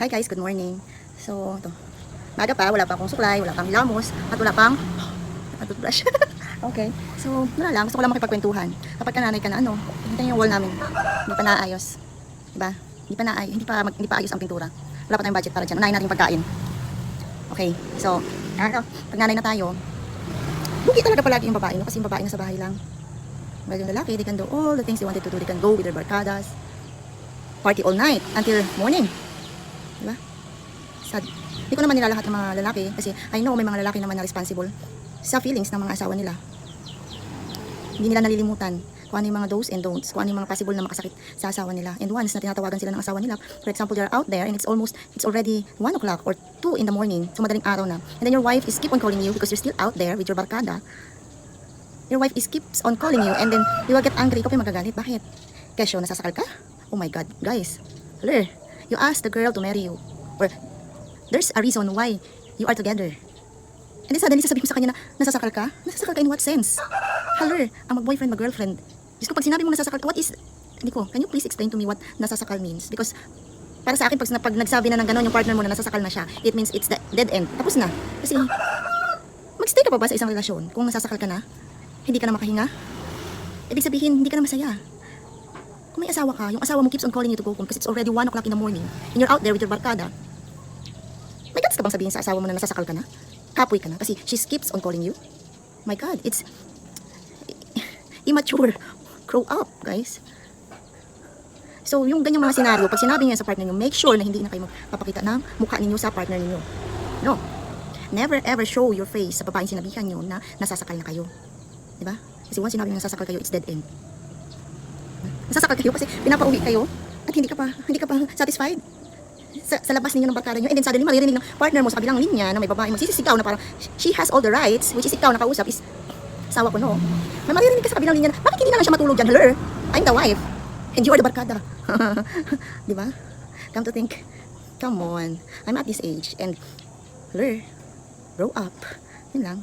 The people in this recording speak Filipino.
Hi guys, good morning. So, ito. Maga pa, wala pa akong suklay, wala pang hilamos, at wala pang at toothbrush. okay. So, wala lang. Gusto ko lang makipagkwentuhan. Kapag kananay ka na, ano, hintayin yung wall namin. Hindi pa naayos. Diba? Hindi pa naayos. Hindi pa, mag, hindi pa ayos ang pintura. Wala pa tayong budget para dyan. Unahin natin pagkain. Okay. So, ano, pag nanay na tayo, buki talaga palagi yung babae, no? Kasi yung babae nasa bahay lang. Well, yung lalaki, they can do all the things they wanted to do. They can go with their barkadas, party all night until morning. Diba? Sad. Hindi ko naman nilalahat ng mga lalaki kasi I know may mga lalaki naman na responsible sa feelings ng mga asawa nila. Hindi nila nalilimutan kung ano yung mga do's and don'ts, kung ano yung mga possible na makasakit sa asawa nila. And once na tinatawagan sila ng asawa nila, for example, they're out there and it's almost, it's already 1 o'clock or 2 in the morning, so madaling araw na. And then your wife is keep on calling you because you're still out there with your barkada. Your wife is keeps on calling you and then you will get angry. Ikaw pa magagalit. Bakit? Kesyo, nasasakal ka? Oh my God, guys. Hello, you asked the girl to marry you. Or there's a reason why you are together. And then suddenly sasabihin mo sa kanya na nasasakal ka? Nasasakal ka in what sense? Hello, ang mag-boyfriend, mag-girlfriend. Diyos ko, pag sinabi mo nasasakal ka, what is... Hindi ko, can you please explain to me what nasasakal means? Because para sa akin, pag, pag nagsabi na ng gano'n yung partner mo na nasasakal na siya, it means it's the dead end. Tapos na. Kasi, magstay ka pa ba sa isang relasyon kung nasasakal ka na? Hindi ka na makahinga? Ibig sabihin, hindi ka na masaya. Kung may asawa ka, yung asawa mo keeps on calling you to go home because it's already 1 o'clock in the morning and you're out there with your barkada. May guts ka bang sabihin sa asawa mo na nasasakal ka na? Kapoy ka na kasi she keeps on calling you? My God, it's immature. Grow up, guys. So, yung ganyang mga senaryo, pag sinabi niyo sa partner niyo, make sure na hindi na kayo magpapakita ng mukha ninyo sa partner niyo. No. Never ever show your face sa babaeng sinabihan niyo na nasasakal na kayo. Di ba? Kasi once sinabi niyo nasasakal kayo, it's dead end. Nasasakal kayo kasi pinapauwi kayo at hindi ka pa hindi ka pa satisfied. Sa, sa labas ninyo ng barkada nyo and then suddenly maririnig ng partner mo sa kabilang linya na may babae magsisisigaw na parang she has all the rights which is ikaw na kausap is sawa ko no? May maririnig ka sa kabilang linya na bakit hindi na lang siya matulog dyan? Hello? I'm the wife and you are the barkada. Di ba? Come to think come on. I'm at this age and hello? Grow up. Yun lang